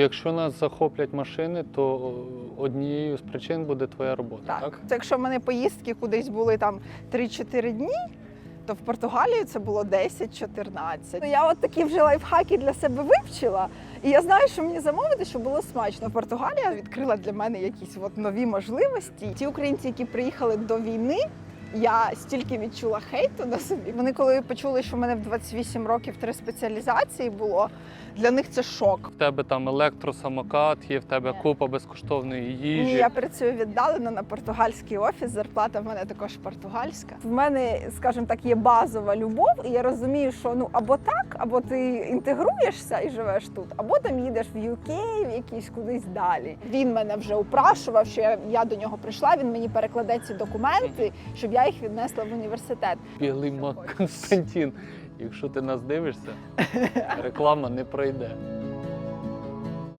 Якщо нас захоплять машини, то однією з причин буде твоя робота. Так. Так. Це якщо в мене поїздки кудись були там 3-4 дні, то в Португалії це було 10-14. Ну, Я от такі вже лайфхаки для себе вивчила. І я знаю, що мені замовити, щоб було смачно. Португалія відкрила для мене якісь от нові можливості. Ті українці, які приїхали до війни. Я стільки відчула хейту на собі. Вони коли почули, що в мене в 28 років три спеціалізації було, для них це шок. В тебе там електросамокат, є в тебе Ні. купа безкоштовної їжі. Ні, я працюю віддалено на португальський офіс. Зарплата в мене також португальська. В мене, скажімо так, є базова любов, і я розумію, що ну або так, або ти інтегруєшся і живеш тут, або там їдеш в UK, в якийсь кудись далі. Він мене вже упрашував, що я, я до нього прийшла. Він мені перекладе ці документи, щоб я їх віднесла в університет. Білий мак Константин. Якщо ти нас дивишся, реклама не пройде.